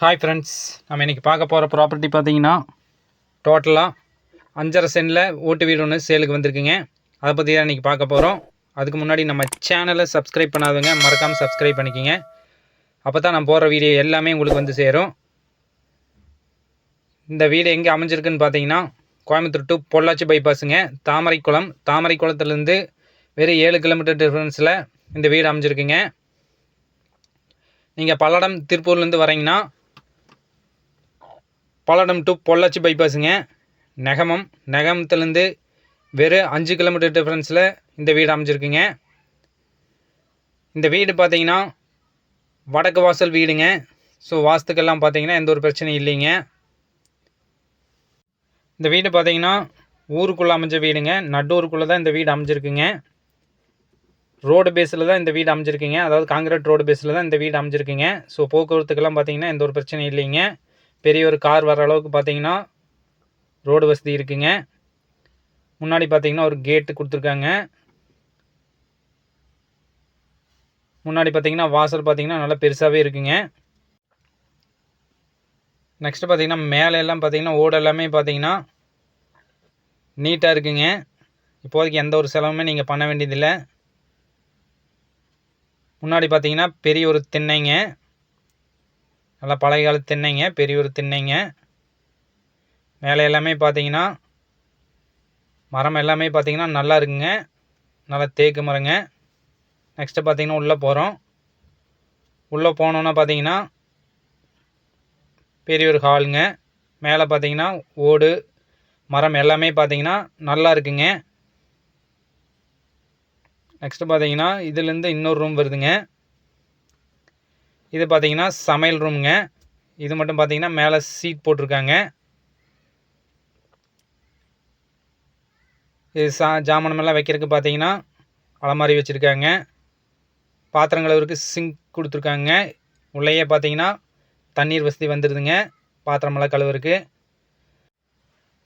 Hi friends நம்ம இன்றைக்கி பார்க்க போகிற ப்ராப்பர்ட்டி பார்த்தீங்கன்னா டோட்டலாக அஞ்சரை சென்டில் ஓட்டு வீடு ஒன்று சேலுக்கு வந்திருக்குங்க. அதை பற்றி தான் இன்றைக்கி பார்க்க போகிறோம் அதுக்கு முன்னாடி நம்ம சேனலை சப்ஸ்கிரைப் பண்ணாதவங்க மறக்காமல் சப்ஸ்கிரைப் பண்ணிக்கிங்க. அப்போ தான் நான் போகிற வீடியோ எல்லாமே உங்களுக்கு வந்து சேரும். இந்த வீடு எங்கே அமைஞ்சிருக்குன்னு பார்த்தீங்கன்னா கோயம்புத்தூர் டு பொள்ளாச்சி பைபாஸுங்க தாமரைக்குளம் தாமரைக்குளத்துலேருந்து வெறும் ஏழு கிலோமீட்டர் டிஃப்ரென்ஸில் இந்த வீடு அமைஞ்சிருக்குங்க. நீங்கள் பல்லடம் திருப்பூர்லேருந்து வரீங்கன்னா பல்லடம் டு பொள்ளாச்சி பைபாஸுங்க நெகமம் நெகமத்துலேருந்து வெறும் அஞ்சு கிலோமீட்டர் டிஃப்ரென்ஸில் இந்த வீடு அமைஞ்சிருக்குங்க. இந்த வீடு பார்த்தீங்கன்னா வடக்கு வாசல் வீடுங்க. ஸோ வாஸ்துக்கெல்லாம் பார்த்தீங்கன்னா எந்த ஒரு பிரச்சனையும் இல்லைங்க. இந்த வீடு பார்த்தீங்கன்னா ஊருக்குள்ளே அமைஞ்ச வீடுங்க. நட்டூருக்குள்ளே தான் இந்த வீடு அமைஞ்சிருக்குங்க. ரோடு பேஸில் தான் இந்த வீடு அமைஞ்சிருக்குங்க. அதாவது காங்கிரீட் ரோடு பேஸில் தான் இந்த வீடு அமைஞ்சிருக்குங்க. ஸோ போக்குவரத்துக்கெல்லாம் பார்த்தீங்கன்னா எந்த ஒரு பிரச்சனையும் இல்லைங்க. பெரிய ஒரு கார் வர அளவுக்கு பார்த்தீங்கன்னா ரோடு வசதி இருக்குங்க. முன்னாடி பார்த்தீங்கன்னா ஒரு கேட்டு கொடுத்துருக்காங்க. முன்னாடி பார்த்தீங்கன்னா வாசல் பார்த்தீங்கன்னா நல்லா பெருசாகவே இருக்குங்க. நெக்ஸ்ட்டு பார்த்தீங்கன்னா மேலே எல்லாம் பார்த்தீங்கன்னா ஓடு எல்லாமே பார்த்தீங்கன்னா நீட்டாக இருக்குங்க. இப்போதைக்கு எந்த ஒரு செலவுமே நீங்கள் பண்ண வேண்டியதில்லை. முன்னாடி பார்த்தீங்கன்னா பெரிய ஒரு திண்ணைங்க. நல்லா பழைய கால திண்ணைங்க பெரிய ஒரு திண்ணைங்க. மேலே எல்லாமே பார்த்தீங்கன்னா மரம் எல்லாமே பார்த்தீங்கன்னா நல்லா இருக்குங்க. நல்லா தேக்கு மரங்க. நெக்ஸ்ட்டு பார்த்தீங்கன்னா உள்ளே போகிறோம் உள்ளே போனோன்னா பார்த்தீங்கன்னா பெரிய ஒரு ஹாலுங்க. மேலே பார்த்தீங்கன்னா ஓடு மரம் எல்லாமே பார்த்தீங்கன்னா நல்லா இருக்குங்க. நெக்ஸ்ட்டு பார்த்தீங்கன்னா இதுலேருந்து இன்னொரு ரூம் வருதுங்க. இது பார்த்தீங்கன்னா சமையல் ரூமுங்க இது மட்டும் பார்த்தீங்கன்னா மேலே சீட் போட்டிருக்காங்க. இது சா ஜாமானமெல்லாம் வைக்கிறதுக்கு பார்த்தீங்கன்னா அலமாரி வச்சுருக்காங்க. பாத்திரம் கழுவுறதுக்கு சிங்க் கொடுத்துருக்காங்க. உள்ளேயே பார்த்தீங்கன்னா தண்ணீர் வசதி வந்துடுதுங்க பாத்திரமெல்லாம் கழுவுறதுக்கு.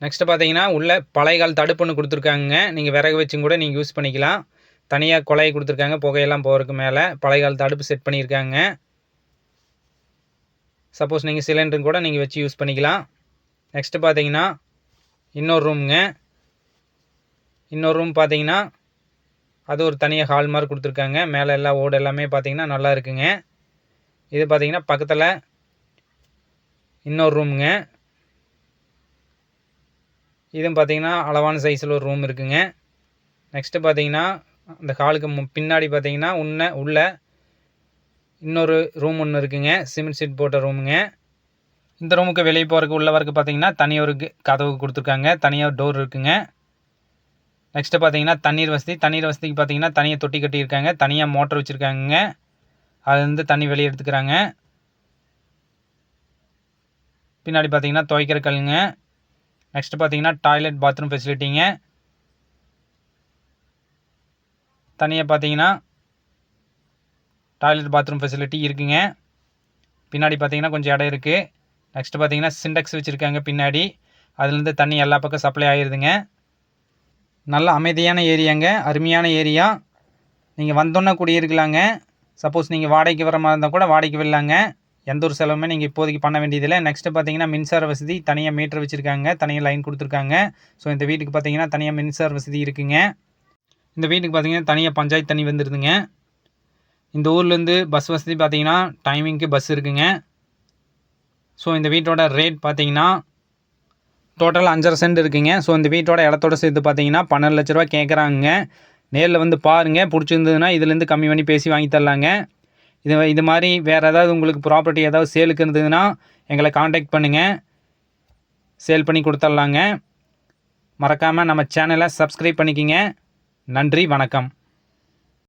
நெக்ஸ்ட்டு பார்த்தீங்கன்னா உள்ளே பழைய கால தடுப்புன்னு கொடுத்துருக்காங்க. நீங்கள் விறகு வச்சும் கூட நீங்கள் யூஸ் பண்ணிக்கலாம். தனியாக கொலையை கொடுத்துருக்காங்க. புகையெல்லாம் போகிறதுக்கு மேலே பழைய கால தடுப்பு செட் பண்ணியிருக்காங்க. சப்போஸ் நீங்கள் சிலிண்டரும் கூட நீங்கள் வச்சு யூஸ் பண்ணிக்கலாம். நெக்ஸ்ட்டு பார்த்தீங்கன்னா இன்னொரு ரூமுங்க இன்னொரு ரூம் பார்த்தீங்கன்னா அது ஒரு தனியாக ஹால் மாதிரி கொடுத்துருக்காங்க. மேலே எல்லா ஓடு எல்லாமே பார்த்தீங்கன்னா நல்லா இருக்குங்க. இது பார்த்தீங்கன்னா பக்கத்தில் இன்னொரு ரூமுங்க இதுவும் பார்த்தீங்கன்னா அளவான சைஸில் ஒரு ரூம் இருக்குங்க. நெக்ஸ்ட்டு பார்த்தீங்கன்னா அந்த ஹாலுக்கு மு- பின்னாடி பார்த்தீங்கன்னா உன்ன உள்ள இன்னொரு ரூம் ஒன்று இருக்குங்க. சிமெண்ட் சீட் போட்ட ரூமுங்க இந்த ரூமுக்கு வெளியே போகிறதுக்கு உள்ள வரைக்கும் பார்த்தீங்கன்னா தனியாக ஒரு கதவு கொடுத்துருக்காங்க. தனியாக டோர் இருக்குங்க. நெக்ஸ்ட்டு பார்த்தீங்கன்னா தண்ணீர் வசதி. தண்ணீர் வசதிக்கு பார்த்தீங்கன்னா தனியாக தொட்டி கட்டியிருக்காங்க. தனியாக மோட்டர் வச்சுருக்காங்க அதுலேருந்து தண்ணி வெளியே எடுத்துக்கிறாங்க. பின்னாடி பார்த்தீங்கன்னா துவைக்கிற கல்லுங்க. நெக்ஸ்ட்டு பார்த்தீங்கன்னா டாய்லெட் பாத்ரூம் ஃபெசிலிட்டிங்க தனியாக பார்த்தீங்கன்னா டாய்லெட் பாத்ரூம் ஃபெசிலிட்டி இருக்குங்க. பின்னாடி பார்த்தீங்கன்னா கொஞ்சம் இடம் இருக்குது நெக்ஸ்ட்டு பார்த்தீங்கன்னா சிண்டெக்ஸ் வச்சுருக்காங்க பின்னாடி. அதுலேருந்து தண்ணி எல்லா பக்கம் சப்ளை ஆகிருதுங்க நல்ல அமைதியான ஏரியாங்க. அருமையான ஏரியா. நீங்கள் வந்தோன்னே குடியிருக்கலாங்க. சப்போஸ் நீங்கள் வாடகைக்கு வர மாதிரி இருந்தால் கூட வாடகைக்கு விடலாங்க. எந்த ஒரு செலவுமே நீங்கள் இப்போதைக்கு பண்ண வேண்டியதில்லை. நெக்ஸ்ட்டு பார்த்தீங்கன்னா மின்சார வசதி தனியாக மீட்டர் வச்சுருக்காங்க. தனியாக லைன் கொடுத்துருக்காங்க. ஸோ இந்த வீட்டுக்கு பார்த்தீங்கன்னா தனியாக மின்சார வசதி இருக்குங்க. இந்த வீட்டுக்கு பார்த்தீங்கன்னா தனியாக பஞ்சாயத்து தண்ணி வந்துடுதுங்க இந்த ஊர்லேருந்து பஸ் வசதி பார்த்தீங்கன்னா டைமிங்க்கு பஸ் இருக்குங்க. ஸோ இந்த வீட்டோட ரேட் பார்த்தீங்கன்னா டோட்டல் அஞ்சரை சென்ட் இருக்குங்க. ஸோ இந்த வீட்டோட இடத்தோட சேர்த்து பார்த்தீங்கன்னா பன்னெண்டு லட்ச ரூபா கேட்குறாங்க நேரில் வந்து பாருங்கள் பிடிச்சிருந்ததுன்னா இதுலேருந்து கம்மி பண்ணி பேசி வாங்கி தரலாங்க. இது இது மாதிரி வேறு ஏதாவது உங்களுக்கு ப்ராப்பர்ட்டி ஏதாவது சேலுக்கு இருந்ததுன்னா எங்களை காண்டாக்ட் பண்ணுங்கள் சேல் பண்ணி கொடுத்துர்லாங்க. மறக்காமல் நம்ம சேனலை சப்ஸ்கிரைப் பண்ணிக்கிங்க. நன்றி வணக்கம்.